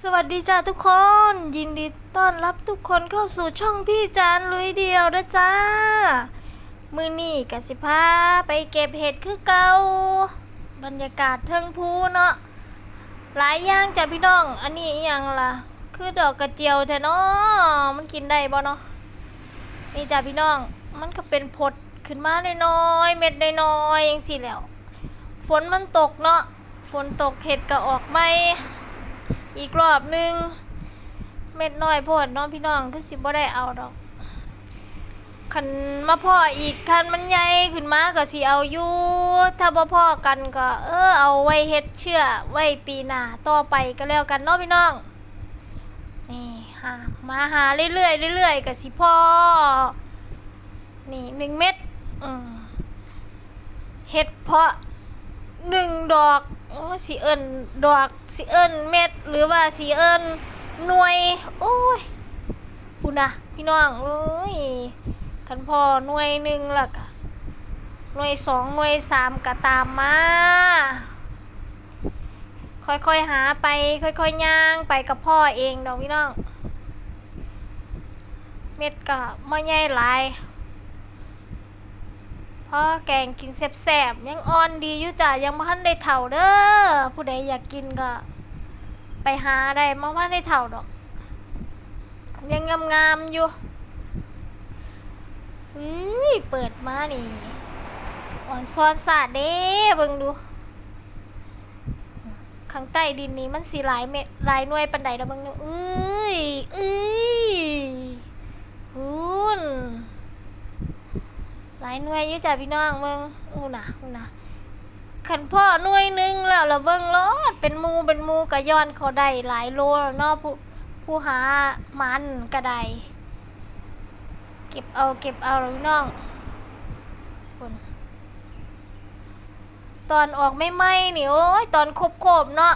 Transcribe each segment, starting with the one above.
สวัสดีจ้าทุกคน ยินดีต้อนรับทุกคนเข้าสู่ช่องพี่จานลุยเดียวนะจ้า มือนี่กสิพาไปเก็บเห็ดคือเกาบรรยากาศเทิงพูเนาะหลายอย่างจ้ะพี่น้อง อันนี้อหยังล่ะ คือดอกกระเจียวแท้เนาะมันกินได้บ่เนาะนี่จ้ะพี่น้องมันก็เป็นผดขึ้นมาน้อยๆเม็ดน้อยๆอย่างสิแล้ว ฝนมันตกเนาะฝนตกเห็ดก็ออกไม่ อีกรอบหนึง เม็ดน้อยโพดน้องพี่น้องคือสิบ่ได้เอาดอกคันมาพ่ออีกคันมันใหญ่ขึ้นมาก็สิเอาอยู่ถ้าบ่พ่อกันก็ เออเอาไว้เฮ็ดเชื่อไว้ปีหน้าต่อไปก็แล้วกันเนาะพี่น้องนี่หามาหาเรื่อยๆเรื่อยๆก็สิพ่อนี่หนึ่งเม็ดอืมเห็ดเพาะหนึ่งดอก โอ้สีเอิญดอกสีเอิญเม็ด หรือว่าสีเอิญหน่วย โอ้ยพูดนะพี่น้องโอ้ยคันพอหน่วยหนึ่งและกะหน่วยสองหน่วยสามก็ตามมา ค่อยๆหาไป ค่อยๆย่างไปกับพ่อเองดอกพี่น้อง เม็ดก็ไม่ใหญ่หลาย พ่อแกงกินแซ่บๆยังอ่อนดีอยู่จ้ะยังไม่ทันได้เถ่าเด้อผู้ใดอยากกินก็ ไปหาได้มาว่าได้เถ่าดอก ยังงามๆอยู่อุ้ยเปิดมานี่อ่อนซ้อนสาดเด้เบิ่งดูข้างใต้ดินนี้มันสีหลายเม็ดหลายหน่วยปันใดแล้วเบิ่งดูอุ้อยคุณ หลายหน่วยอยู่จ้ะพี่น้องเบิ่งอู้นะอู้นะขันพ่อหน่วยหนึงแล้วเราเบิ่งรถเป็นมูเป็นมูกะย้อนเขาได้หลายโลเนาะผู้ผู้หามันกระไดเก็บเอาเก็บเอาพี่น้องคุณตอนออกไม่ไหมนี่โอ้ยตอนครบคบเนาะ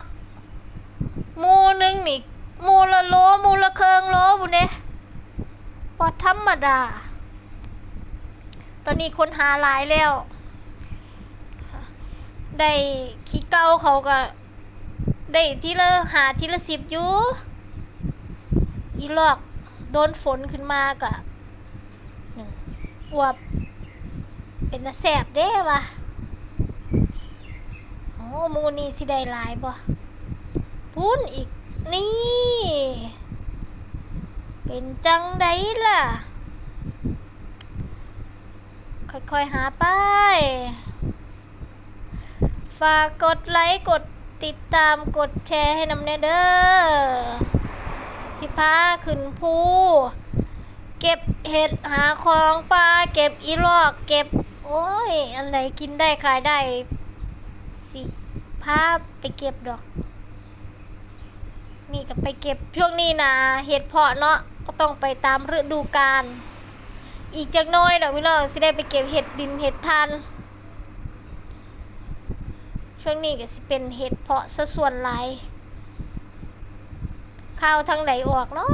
มูหนึงนี่มูละโลมูละเคิงโลบุญเด้พอธรรมดา ตอนนี้คนหาหลายแล้ว ได้ขี้เก้าเขาก็ ได้ทีละหาทีละสิบอยู่ อีลอกโดนฝนขึ้นมากะอวบ เป็นตาแสบเด้วะโอ้มูนี่สิได้หลายบ่พูนอีกนี่ เป็นจังไดล่ะ ค่อยๆหาไป ฝากกดไลค์กดติดตามกดแชร์ให้นำเนเด้อสิพาขึ้นภูเก็บเห็ดหาของปลาเก็บอีลอกเก็บ โอ้ยอะไรกินได้ขายได้ สิพาไปเก็บดอก นี่ก็ไปเก็บช่วงนี้นะเห็ดเพาะเนาะก็ต้องไปตามฤดูกาล อีกจักน้อยดอกพี่น้องสิได้ไปเก็บเห็ดดินเห็ดทานช่วงนี้ก็สิเป็นเห็ดเพาะซะส่วนหลายข้าวทางไหนออกเนาะ